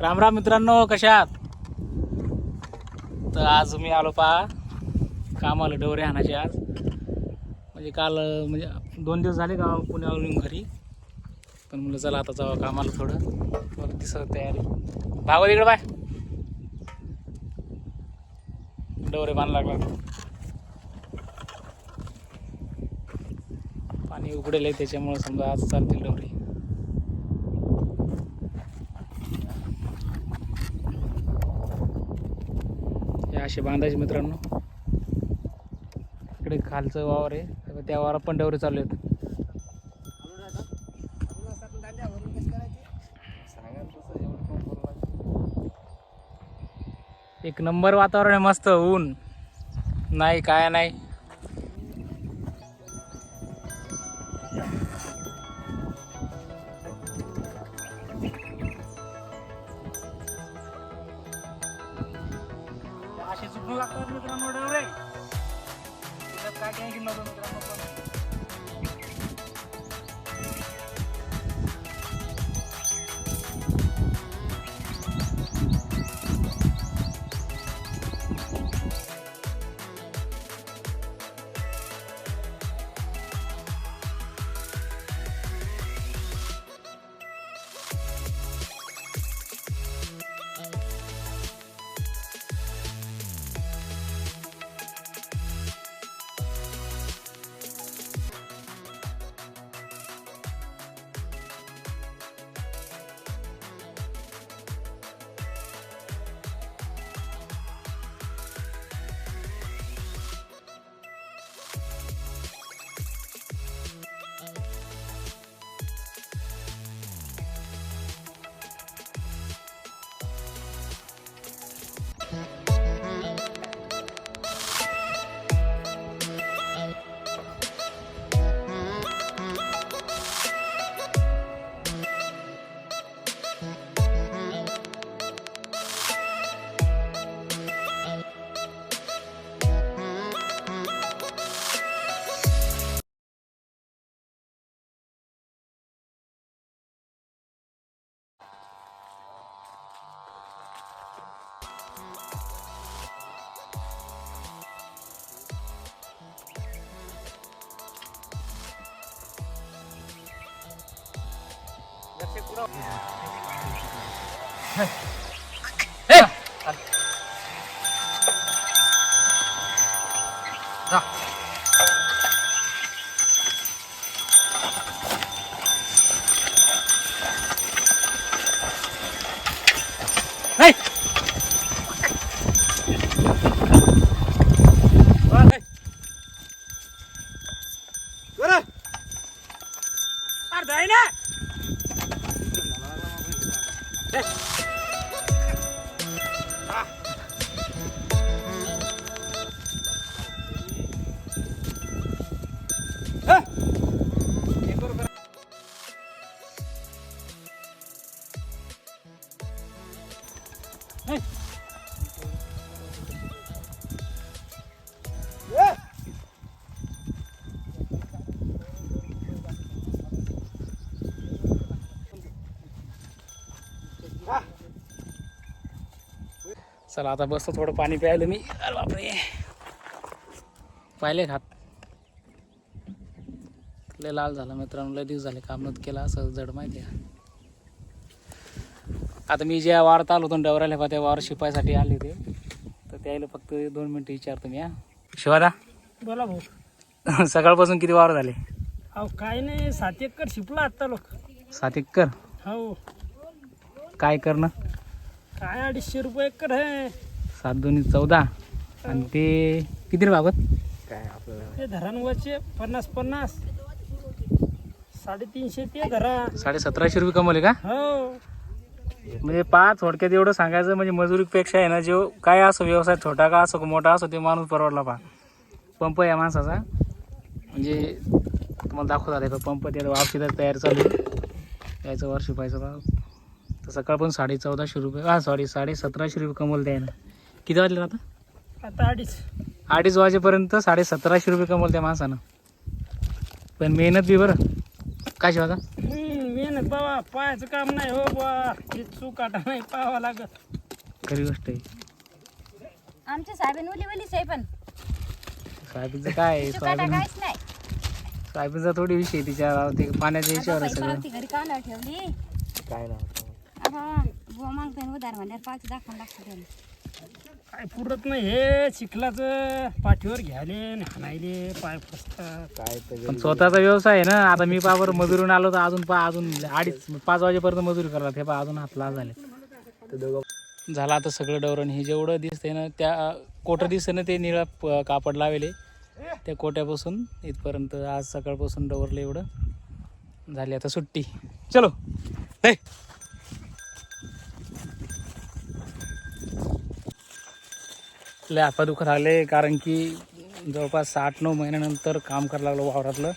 राम राम मित्रांनो कशा तर आज मी आलो पहा कामाला डवरे आणायचे आज. म्हणजे काल म्हणजे दोन दिवस झाले गाव पुण्यावरून घरी. पण मुलं चला आता जावं कामाला थोडं. मला दिसत तयारी. भागवत इकडे बाय. डवरे बांध लागला. पाणी उघडेल आहे त्याच्यामुळे समजा आज चालतील डोरे. हे असे बांधायचे मित्रांनो. इकडे खालचं वावर आहे. त्या वावरात पण डवरे चालू आहेत. एक नंबर वातावरण आहे मस्त ऊन. नाही काय नाही. असे चुकून लागतात मित्रांनो डवरे काय काय मित्रांनो. नाही चला आता बसतो थोडं पाणी प्यायलं मी. अरे बापरे. पाहिले खात लय लाल झाला मित्रांनो लय दिवस झाले काम न केलं असं जड माहिती आहे. आता मी ज्या वारात आलो होतो डवरायला पहा त्या वावर शिपायसाठी आले होते. तर त्याला फक्त दोन मिनटं विचारतो मी हा. शिवादा? बोला भाऊ. सकाळपासून किती वावर झाले? अहो काय नाही सात एकर शिपला आता लोक. सात एकर? हो. काय करणं? काय अडीचशे रुपये एकर आहे. सात दोन्ही चौदा. आणि ते किती रे बाबत? ते धरणवरचे पन्नास पन्नास. साडेतीनशे ते धरा. साडे सतराशे रुपये कमवले का? हो. म्हणजे पाच थोडक्यात एवढं सांगायचं म्हणजे मजुरीपेक्षा आहे ना जो काय असो व्यवसाय छोटा का असो का मोठा असो ते माणूस परवडला पा पंप या माणसाचा. म्हणजे तुम्हाला दाखवत आले पंप त्याला औषधात तयार चालू यायचं वर शिपायचं बा. तर सकाळ पण साडे चौदाशे रुपये हा सॉरी साडे सतराशे रुपये कमवलं त्यानं किती वाजले आता? आता अडीच. अडीच वाजेपर्यंत साडे सतराशे रुपये कमवलं त्या माणसानं. पण मेहनत बी बरं. काय हम्म, मेहनत बाबा पायाचं काम नाही हो बा हे चूक आता नाही पाहावं लागत. खरी गोष्ट आहे. आमच्या साहेबांनी उली उलीच आहे पण. काय आहे? काहीच नाही. सोयाबीनचा थोडी विषय आहे तिच्या ते पाण्याच्या हिशोबावर आहे सगळं. पावती घरी काढून ठेवली. काय ना आता बुवा मागतोय उधार म्हणल्यावर पावती दाखवून लागतो त्याला. काय पुरत नाही. हे चिखलाचं पाठीवर घ्यायले आणि हाणायले पाय फसतात पण स्वतःचा व्यवसाय आहे ना. आता मी पावर मजुरून आलो तर अजून पा अजून अडीच पाच वाजेपर्यंत मजुरी करला हे पा अजून हात लाल झाले. झालं आता सगळं डवरण. हे जेवढं दिसतंय ना त्या कोटं दिसतं ना ते निळा प- कापड लावेले. त्या कोट्यापासून इथपर्यंत आज सकाळपासून डवरलं एवढं. झाली आता सुट्टी. चलो. हे! लय हातपाय दुखत आले कारण की जवळपास आठ नऊ महिन्यानंतर काम करायला लागलो वावरातलं.